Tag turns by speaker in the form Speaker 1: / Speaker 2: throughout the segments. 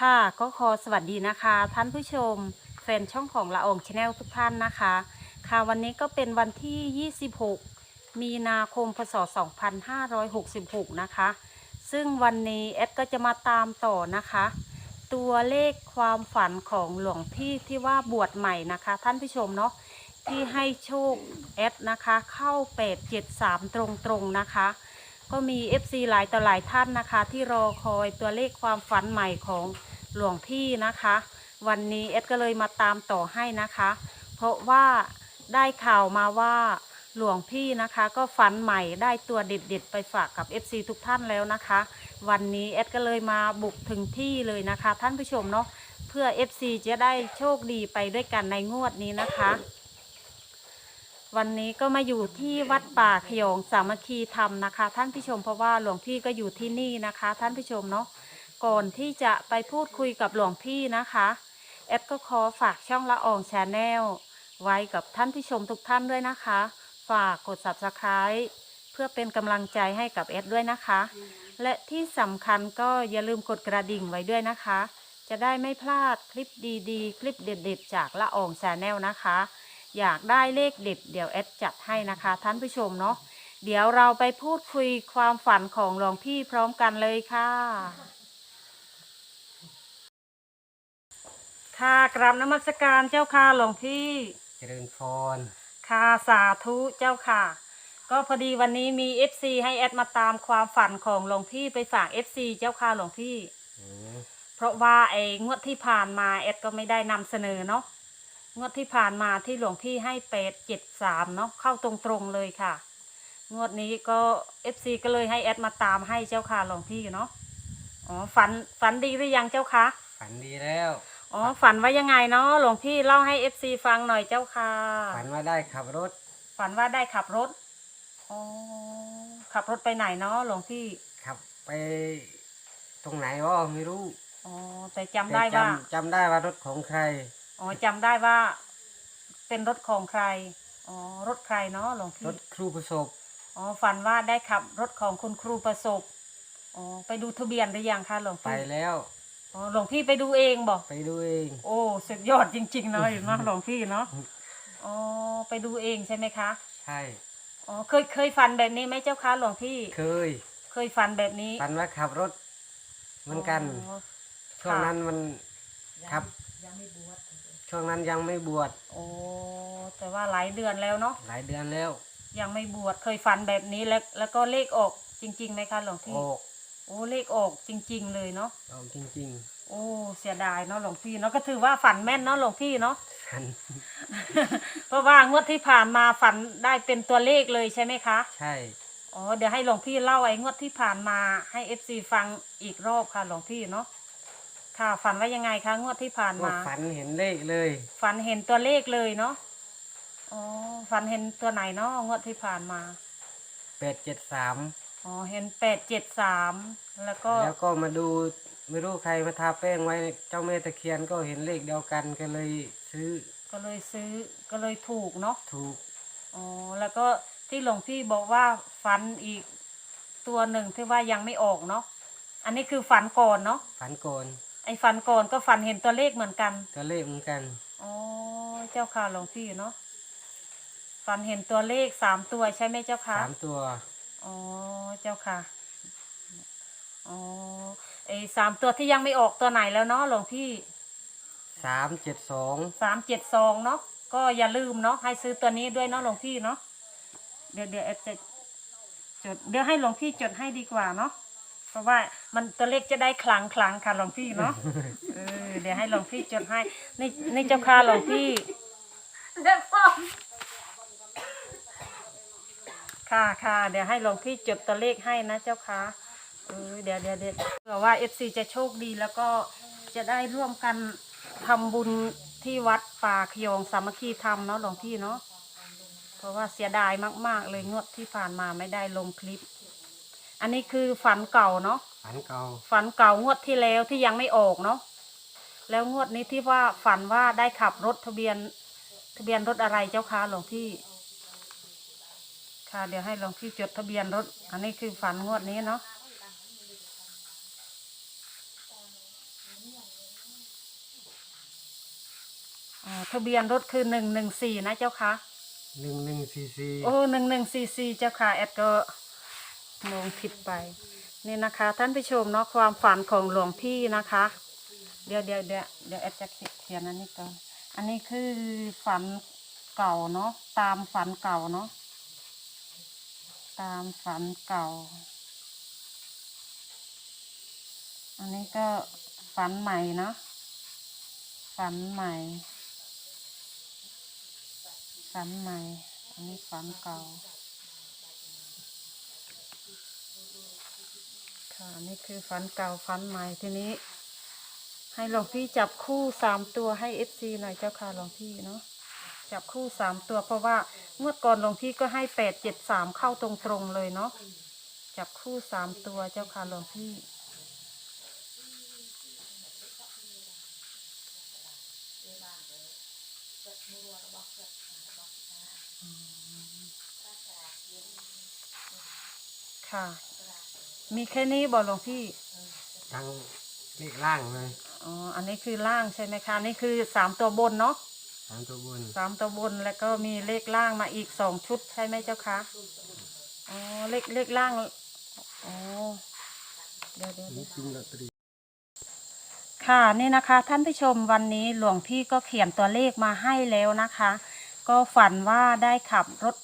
Speaker 1: ค่ะก็ขอสวัสดีนะคะ ท่านผู้ชม แฟนช่องของละอองชาแนลทุกท่านนะคะ ค่ะวันนี้ก็เป็นวันที่ 26 มีนาคมพศ 2566 นะคะ ซึ่งวันนี้แอดก็จะมาตามต่อนะคะ ตัวเลขความฝันของหลวงพี่ที่ว่าบวชใหม่นะคะ ท่านผู้ชมเนาะที่ให้โชคแอดนะคะ เข้า 873 ตรงๆนะคะก็มี FC หลายต่อหลายท่านนะคะ ที่รอคอยตัวเลขความฝันใหม่ของ หลวงพี่นะคะ วันนี้เอดก็เลยมาตามต่อให้นะคะ เพราะว่าได้ข่าวมาว่าหลวงพี่นะคะก็ฝันใหม่ได้ตัวเด็ดๆไปฝากกับ FC ทุกท่านแล้วนะคะ วันนี้เอดก็เลยมาบุกถึงที่เลยนะคะ ท่านผู้ชมเนาะเพื่อ FC จะได้โชคดีไปด้วยกันในงวดนี้นะคะ วันนี้ก็มาอยู่ที่วัดป่าขยงสามัคคีธรรมนะคะ ท่านผู้ชมเพราะว่าหลวงพี่ก็อยู่ที่นี่นะคะ ท่านผู้ชมเนาะ ก่อนที่จะไปพูดคุยกับหลวงพี่นะคะ แอดก็ขอฝากช่องละอองชาแนลไว้กับท่านผู้ชมทุกท่านด้วยนะคะ ฝากกด subscribe เพื่อเป็นกำลังใจให้กับแอดด้วยนะคะ และที่สำคัญก็อย่าลืมกดกระดิ่งไว้ด้วยนะคะ จะได้ไม่พลาดคลิปดีๆ คลิปเด็ดๆ จากละอองชาแนลนะคะ อยากได้เลขเด็ดเดี๋ยวแอดจัดให้นะคะ ท่านผู้ชมเนาะเดี๋ยวเราไปพูดคุยความฝันของหลวงพี่พร้อมกันเลยค่ะ ค่ะกราบนมัสการเจ้าค่ะหลวงพี่
Speaker 2: เจริญพร
Speaker 1: ค่ะสาธุเจ้าค่ะ ก็พอดีวันนี้มี FC ให้แอดมาตามความฝันของหลวงพี่ไปฝาก FC เจ้าค่ะหลวงพี่
Speaker 2: อืม
Speaker 1: เพราะว่าไอ้งวดที่ผ่านมาแอดก็ไม่ได้นำเสนอเนาะ งวดที่ผ่านมาที่หลวงพี่ให้เป็ดเจ็ดสามเนาะเข้าตรงๆเลยค่ะ งวดนี้ก็เอฟซีก็เลยให้แอดมาตามให้เจ้าค่ะหลวงพี่เนาะ อ๋อฝันฝันดีหรือยังเจ้าคะ
Speaker 2: ฝันดีแล้ว
Speaker 1: อ๋อฝันว่ายังไงเนาะหลวงพี่เล่าให้เอฟซีฟังหน่อยเจ้าค่ะ
Speaker 2: ฝันว่าได้ขับรถ
Speaker 1: ฝันว่าได้ขับรถอ๋อขับรถไปไหนเนาะหลวงพี่
Speaker 2: ขับไปตรงไหนวะไม่รู้
Speaker 1: อ๋อแต่จำได้ว่า
Speaker 2: แต่จำจำได้ว่ารถของใคร
Speaker 1: อ๋อจำได้ว่า เป็นรถของใครอ๋อรถใครเนาะหลวง
Speaker 2: ร
Speaker 1: พี่
Speaker 2: ถครูประสบ
Speaker 1: อ๋อฝันว่าได้ขับรถของคุณครูประสบอ๋อไปดูทะเบียนหรือยังคะหลวง
Speaker 2: ไป
Speaker 1: พี่
Speaker 2: แล้ว
Speaker 1: อ๋อหลวงพี่ไปดูเองบอก
Speaker 2: ไปดูเอง
Speaker 1: โอ้สุดยอดจริงๆเนาะเห็นไหมหลวงพี่เนาะอ๋อไปดูเองใช่ไหมคะ
Speaker 2: ใช่
Speaker 1: อ๋อเคยเคยฝันแบบนี้ไหมเจ้าคะหลวงพี่
Speaker 2: เคย
Speaker 1: เคยฝันแบบนี้
Speaker 2: ฝันว่าขับรถเหมือนกัน
Speaker 1: อ๋อ
Speaker 2: ช่วงนั้นมันขับช่วงนั้นยังไม่บวช
Speaker 1: โอ้แต่ว่าหลายเดือนแล้วเนาะ
Speaker 2: หลายเดือนแล้ว
Speaker 1: ยังไม่บวชเคยฝันแบบนี้แล้วแล้วก็เลขออกจริงๆไหมคะหลวง
Speaker 2: อ
Speaker 1: พี่
Speaker 2: อก
Speaker 1: โอ้เลขออกจริง ๆ เลยเนาะ
Speaker 2: ออกจริง
Speaker 1: โอ้เสียดายเนาะหลวงพี่เนาะก็ถือว่าฝันแม่นเนาะหลวงพี่เนาะ
Speaker 2: ๆฝัน
Speaker 1: เพราะว่างวดที่ผ่านมาฝันได้เป็นตัวเลขเลยใช่ไหมคะ
Speaker 2: ใช่
Speaker 1: อ๋อเดี๋ยวให้หลวงพี่เล่าไอ้งวดที่ผ่านมาให้เอฟซีฟังอีกรอบค่ะหลวงพี่เนาะค่ะฝันว่ายังไงคะงวดที่ผ่าน
Speaker 2: ว่า
Speaker 1: มา
Speaker 2: ฝันเห็นเลขเลย
Speaker 1: ฝันเห็นตัวเลขเลยเนาะอ๋อฝันเห็นตัวไหนเนาะงวดที่ผ่านมา
Speaker 2: แปดเจ็ดสาม
Speaker 1: อ๋อเห็นแปดเจ็ดสามแล้วก็
Speaker 2: แล้วก็มาดูไม่รู้ใครมาทาแป้งไว้เจ้าแม่ตะเคียนก็เห็นเลขเดียวกันก็เลยซื้อ
Speaker 1: ก็เลยซื้อก็เลยถูกเนาะ
Speaker 2: ถูก
Speaker 1: อ๋อแล้วก็ที่หลวงพี่บอกว่าฝันอีกตัวหนึ่งที่ว่ายังไม่ออกเนาะอันนี้คือฝันก่อนเนาะ
Speaker 2: ฝันก่อน
Speaker 1: ไอ้ฝันก่อนก็ฝันเห็นตัวเลขเหมือนกัน
Speaker 2: ก็เลขเหมือนกัน
Speaker 1: อ๋อเจ้าค่ะหลวงพี่เนาะฝันเห็นตัวเลขสามตัวใช่ไหมเจ้าค่ะ
Speaker 2: สามตัว
Speaker 1: อ๋อ เจ้าค่ะ อ๋อไอ้สามตัวที่ยังไม่ออกตัวไหนแล้วเนาะหลวงพี่
Speaker 2: สามเจ็ดสอง
Speaker 1: สามเจ็ดสองเนาะ ก็อย่าลืมเนาะให้ซื้อตัวนี้ด้วยเนาะหลวงพี่เนาะ เดี๋ยวเดี๋ยวแอดจะจดเดี๋ยวให้หลวงพี่จดให้ดีกว่าเนาะ เพราะว่ามันตัวเลขจะได้คลังคลังค่ะหลวงพี่เนาะ เออเดี๋ยวให้หลวงพี่จดให้นี่นี่เจ้าค่ะหลวงพี่ ค่ะค่ะเดี๋ยวให้หลวงพี่จดตัวเลขให้นะเจ้าค่ะเออเดี๋ยวเดี๋ยวเดี๋ยวเผื่อว่าเอฟซีจะโชคดีแล้วก็จะได้ร่วมกันทำบุญที่วัดป่าขยงสามัคคีธรรมเนาะหลวงพี่เนาะเพราะว่าเสียดายมาก ๆ เลยงวดที่ผ่านมาไม่ได้ลงคลิป อันนี้คือฝันเก่าเนาะ
Speaker 2: ฝันเก่า
Speaker 1: ฝันเก่างวดที่แล้วที่ยังไม่ออกเนาะแล้วงวดนี้ที่ว่าฝันว่าได้ขับรถทะเบียน ทะเบียนรถอะไรเจ้าคะหลวงพี่ ค่ะเดี๋ยวให้หลวงพี่จดทะเบียนรถ อันนี้คือฝันงวดนี้เนาะอ๋อทะเบียนรถคือหนึ่งหนึ่งสี่นะเจ้าคะ
Speaker 2: หนึ่งหนึ่งสี่สี่
Speaker 1: โอ้หนึ่งหนึ่งสี่สี่เจ้าค่ะแอดก็มองผิดไป นี่นะคะ ท่านผู้ชมเนาะความฝันของหลวงพี่นะคะ เดี๋ยวเดี๋ยวเดี๋ยวเดี๋ยวแอดจะเขียนอันนี้ก่อนอันนี้คือฝันเก่าเนาะตามฝันเก่าเนาะ ตามฝันเก่า อันนี้ก็ฝันใหม่เนาะฝันใหม่ ฝันใหม่ อันนี้ฝันเก่า ค่ะ นี่คือฝันเก่าฝันใหม่ทีนี้ ให้หลวงพี่จับคู่สามตัวให้เอฟซีหน่อยเจ้าค่ะหลวงพี่เนาะ จับคู่สามตัวเพราะว่างวดก่อนหลวงพี่ก็ให้แปดเจ็ดสามเข้าตรงๆเลยเนาะจับคู่สามตัวเจ้าค่ะหลวงพี่ค่ะ มีแค่นี้บอกหลวงพี่
Speaker 2: ทั้งเลขล่างเลย
Speaker 1: อ๋ออันนี้คือล่างใช่ไหมคะนี่คือสามตัวบนเนาะ
Speaker 2: สามตัวบน
Speaker 1: สามตัวบนแล้วก็มีเลขล่างมาอีกสองชุดใช่ไหมเจ้าคะอ๋อเลขเลขล่างอ๋อเดี๋ยวเดี๋ยวเดี๋ยว
Speaker 2: จริงลอตเตอรี่
Speaker 1: ค่ะนี่นะคะท่านผู้ชมวันนี้หลวงพี่ก็เขียนตัวเลขมาให้แล้วนะคะ ก็ฝันว่าได้ขับรถ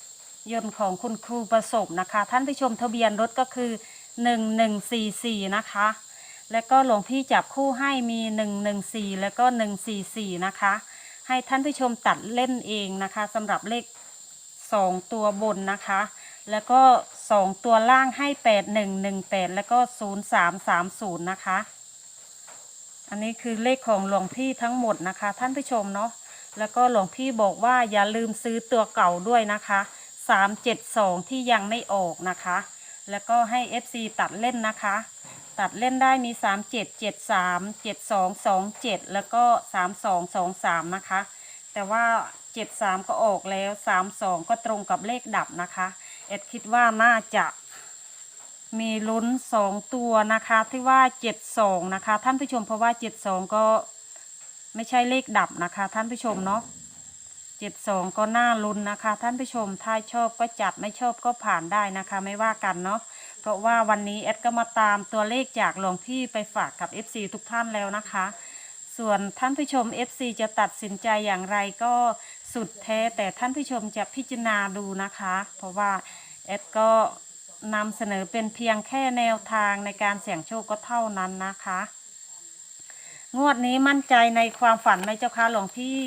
Speaker 1: ยนต์ของคุณครูประสบนะคะ ท่านผู้ชมทะเบียนรถก็คือหนึ่งหนึ่งสี่สี่นะคะ แล้วก็หลวงพี่จับคู่ให้มีหนึ่งหนึ่งสี่แล้วก็หนึ่งสี่สี่นะคะ ให้ท่านผู้ชมตัดเล่นเองนะคะสำหรับเลขสองตัวบนนะคะ แล้วก็สองตัวล่างให้แปดหนึ่งหนึ่งแปดแล้วก็ศูนย์สามสามศูนย์นะคะ อันนี้คือเลขของหลวงพี่ทั้งหมดนะคะ ท่านผู้ชมเนาะแล้วก็หลวงพี่บอกว่าอย่าลืมซื้อตัวเก่าด้วยนะคะสามเจ็ดสองที่ยังไม่ออกนะคะ แล้วก็ให้ FC ตัดเล่นนะคะ ตัดเล่นได้มีสามเจ็ดเจ็ดสามเจ็ดสองสองเจ็ดแล้วก็สามสองสองสามนะคะ แต่ว่าเจ็ดสามก็ออกแล้วสามสองก็ตรงกับเลขดับนะคะ เอ็ดคิดว่าน่าจะมีลุ้นสองตัวนะคะ ที่ว่าเจ็ดสองนะคะ ท่านผู้ชมเพราะว่าเจ็ดสองก็ไม่ใช่เลขดับนะคะ ท่านผู้ชมเนาะเจ็ดสองก็น่าลุ้นนะคะ ท่านผู้ชม ถ้าชอบก็จัดไม่ชอบก็ผ่านได้นะคะ ไม่ว่ากันเนาะ เพราะว่าวันนี้แอดก็มาตามตัวเลขจากหลวงพี่ไปฝากกับ FC ทุกท่านแล้วนะคะ ส่วนท่านผู้ชม FC จะตัดสินใจอย่างไรก็สุดแท้แต่ท่านผู้ชมจะพิจารณาดูนะคะ เพราะว่าแอดก็นำเสนอเป็นเพียงแค่แนวทางในการเสี่ยงโชคก็เท่านั้นนะคะ งวดนี้มั่นใจในความฝันไหมเจ้าคะหลวงพี่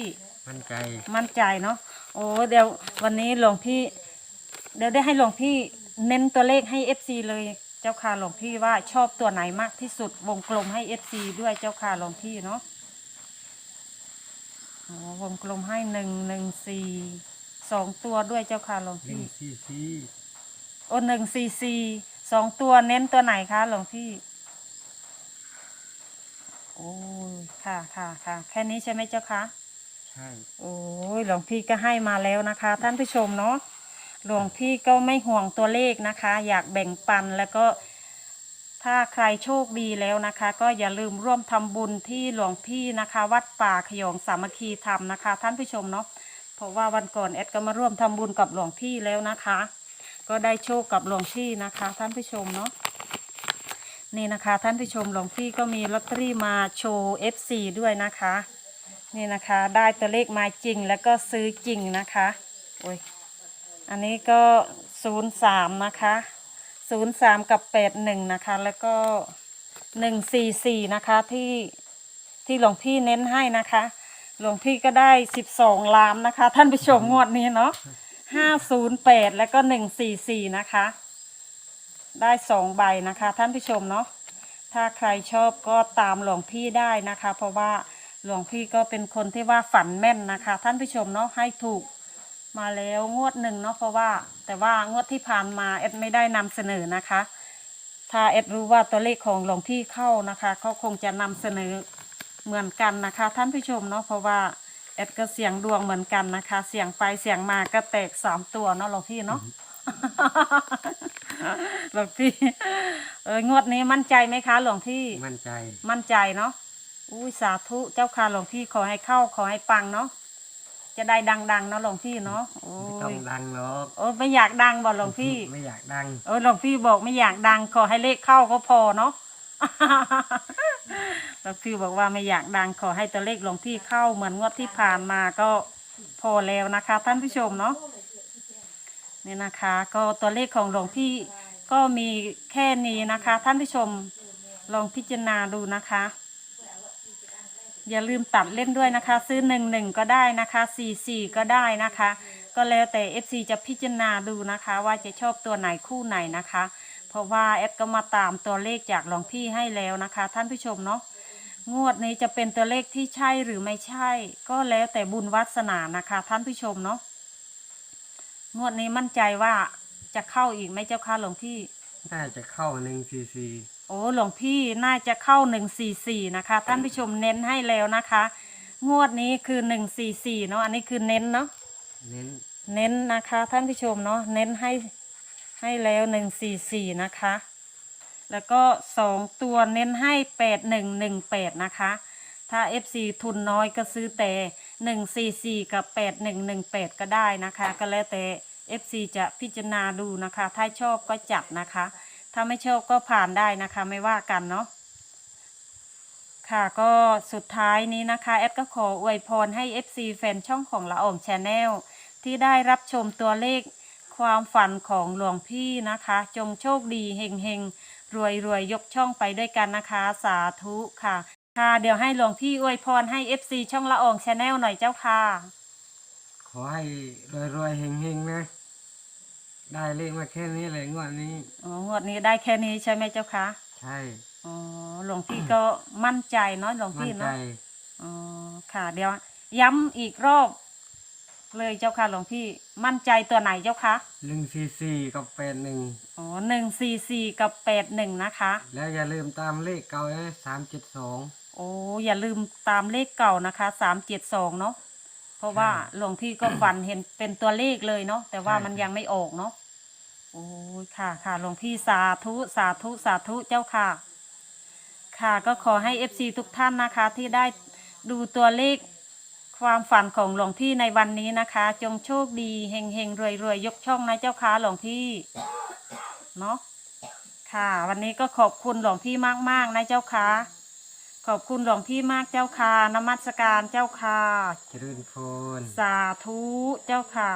Speaker 2: มั่นใจ
Speaker 1: มั่นใจเนาะ โอ้เดี๋ยววันนี้หลวงพี่ เดี๋ยวได้ให้หลวงพี่ เน้นตัวเลขให้เอฟซีเลยเจ้าค่ะหลวงพี่ว่าชอบตัวไหนมากที่สุดวงกลมให้เอฟซีด้วยเจ้าค่ะหลวงพี่เนาะโอ้วงกลมให้หนึ่งหนึ่งสี่สองตัวด้วยเจ้าค่ะหลวง
Speaker 2: หนึ่
Speaker 1: พี่
Speaker 2: งสี่สี่
Speaker 1: โอ้หนึ่งสี่สี่สองตัวเน้นตัวไหนคะหลวงพี่โอ้ยค่ะค่ะค่ะแค่นี้ใช่ไหมเจ้าคะ
Speaker 2: ใช่
Speaker 1: โอ้ยหลวงพี่ก็ให้มาแล้วนะคะ ท่านผู้ชมเนาะ หลวงพี่ก็ไม่ห่วงตัวเลขนะคะ อยากแบ่งปันแล้วก็ ถ้าใครโชคดีแล้วนะคะ ก็อย่าลืมร่วมทำบุญที่หลวงพี่นะคะ วัดป่าขยงสามัคคีธรรมนะคะ ท่านผู้ชมเนาะเพราะว่าวันก่อนแอดก็มาร่วมทำบุญกับหลวงพี่แล้วนะคะ ก็ได้โชคกับหลวงพี่นะคะ ท่านผู้ชมเนาะนี่นะคะ ท่านผู้ชมหลวงพี่ก็มีลอตเตอรี่มาโชว์ FC ด้วยนะคะ นี่นะคะ ได้ตัวเลขมาจริงแล้วก็ซื้อจริงนะคะโอ้ย อันนี้ก็ศูนย์สามนะคะศูนย์สามกับแปดหนึ่งนะคะ แล้วก็หนึ่งสี่สี่นะคะที่ที่หลวงพี่เน้นให้นะคะ หลวงพี่ก็ได้สิบสองล้านนะคะ ท่านผู้ชมงวดนี้เนาะห้าศูนย์แปดแล้วก็หนึ่งสี่สี่นะคะ ได้สองใบนะคะ ท่านผู้ชมเนาะถ้าใครชอบก็ตามหลวงพี่ได้นะคะ เพราะว่าหลวงพี่ก็เป็นคนที่ว่าฝันแม่นนะคะ ท่านผู้ชมเนาะให้ถูก มาแล้วงวดหนึ่งเนาะเพราะว่า แต่ว่างวดที่ผ่านมาเอ็ดไม่ได้นำเสนอนะคะ ถ้าเอ็ดรู้ว่าตัวเลขของหลวงพี่เข้านะคะเขาคงจะนำเสนอเหมือนกันนะคะ ท่านผู้ชมเนาะเพราะว่าเอ็ดก็เสียงดวงเหมือนกันนะคะ เสียงไปเสียงมาก็แตกสามตัวเนาะหลวงพี่เนาะหลวงพี่ เอองวดนี้มั่นใจไหมคะหลวงพี่
Speaker 2: มั่นใจ
Speaker 1: มั่นใจเนาะ อุ้ยสาธุเจ้าค่ะหลวงพี่ขอให้เข้าขอให้ปังเนาะ จะได้ดังๆเนาะหลวงพี่เนาะโอ้
Speaker 2: ไม่ต้อง
Speaker 1: ย
Speaker 2: ดังหรอก
Speaker 1: โอ้ยไม่อยากดังบอกหลวงพี่
Speaker 2: ไม่อยากดัง
Speaker 1: เออหลวงพี่บอกไม่อยากดังขอให้เลขเข้าก็พอเนาะ หลวงพี่บอกว่าไม่อยากดังขอให้ตัวเลขหลวงพี่เข้าเหมือนงวดที่ผ่านมาก็พอแล้วนะคะ ท่านผู้ชมเนาะนี่นะคะ ก็ตัวเลขของหลวงพี่ก็มีแค่นี้นะคะ ท่านผู้ชมลองพิจารณาดูนะคะ อย่าลืมตัดเล่นด้วยนะคะ ซื้อหนึ่งหนึ่งก็ได้นะคะสี่สี่ก็ได้นะคะ ก็แล้วแต่ FC จะพิจารณาดูนะคะ ว่าจะชอบตัวไหนคู่ไหนนะคะ เพราะว่าแอดก็มาตามตัวเลขจากหลวงพี่ให้แล้วนะคะ ท่านผู้ชมเนาะงวดนี้จะเป็นตัวเลขที่ใช่หรือไม่ใช่ ก็แล้วแต่บุญวาสนานะคะ ท่านผู้ชมเนาะงวดนี้มั่นใจว่าจะเข้าอีกไหมเจ้าค่ะหลวงพี่
Speaker 2: น่าจะเข้าหนึ่งซีซี
Speaker 1: โอ้หลวงพี่น่าจะเข้าหนึ่งสี่สี่นะคะ ท่านผู้ชมเน้นให้แล้วนะคะ งวดนี้คือหนึ่งสี่สี่เนาะอันนี้คือเน้นเนาะ
Speaker 2: เน้น
Speaker 1: เน้นนะคะ ท่านผู้ชมเนาะเน้นให้ให้แล้วหนึ่งสี่สี่นะคะ แล้วก็สองตัวเน้นให้แปดหนึ่งหนึ่งแปดนะคะ ถ้า FC ทุนน้อยก็ซื้อแต่หนึ่งสี่สี่กับแปดหนึ่งหนึ่งแปดก็ได้นะคะ ก็แล้วแต่ FC จะพิจารณาดูนะคะ ถ้าชอบก็จัดนะคะ ถ้าไม่ชอบก็ผ่านได้นะคะ ไม่ว่ากันเนาะค่ะก็สุดท้ายนี้นะคะ แอดก็ขออวยพรให้ FC แฟนช่องของละอองชาแนลที่ได้รับชมตัวเลขความฝันของหลวงพี่นะคะ จงโชคดีเฮงเฮงรวยรวยยกช่องไปด้วยกันนะคะ สาธุค่ะ ค่ะ เดี๋ยวให้หลวงพี่อวยพรให้ FC ช่องละอองชาแนลหน่อยเจ้าค่ะ
Speaker 2: ขอให้รวยๆเฮงๆนะ ได้เลขมาแค่นี้เลยงวดนี้
Speaker 1: อ๋องวดนี้ได้แค่นี้ใช่ไหมเจ้าคะ
Speaker 2: ใช่
Speaker 1: อ๋อหลวงพี่ก็มั่นใจเนาะหลวง
Speaker 2: มั่น
Speaker 1: พี่
Speaker 2: ใจ
Speaker 1: เนาะอ๋อค่ะ เดี๋ยว ย้ำอีกรอบ เลยเจ้าค่ะหลวงพี่มั่นใจตัวไหนเจ้าคะ
Speaker 2: หนึ่งซีซีกับแปดหนึ่ง
Speaker 1: อ๋อหนึ่งสี่สี่กับแปดหนึ่งนะคะ
Speaker 2: แล้วอย่าลืมตามเลขเก่านะสามเจ็ดสอง
Speaker 1: โอ้อย่าลืมตามเลขเก่านะคะสามเจ็ดสองเนาะ เพราะว่า
Speaker 2: ใช่
Speaker 1: หลวงพี่ก็ฝันเห็นเป็นตัวเลขเลยเนาะแต่ว่า
Speaker 2: ใช่
Speaker 1: มัน
Speaker 2: ครับ
Speaker 1: ยังไม่ออกเนาะโอ้ยค่ะค่ะหลวงพี่สาธุสาธุสาธุเจ้าค่ะ ค่ะก็ขอให้เอฟซีทุกท่านนะคะ ที่ได้ดูตัวเลขความฝันของหลวงพี่ในวันนี้นะคะ จงโชคดีเฮงเฮงรวยรวยยกช่องนะเจ้าค่ะหลวงพี่เนาะค่ะ วันนี้ก็ขอบคุณหลวงพี่มากๆนะเจ้าค่ะ ขอบคุณหลวงพี่มากเจ้าค่ะนมัสการเจ้าค่ะ
Speaker 2: เจริญพร
Speaker 1: สาธุเจ้าค่ะ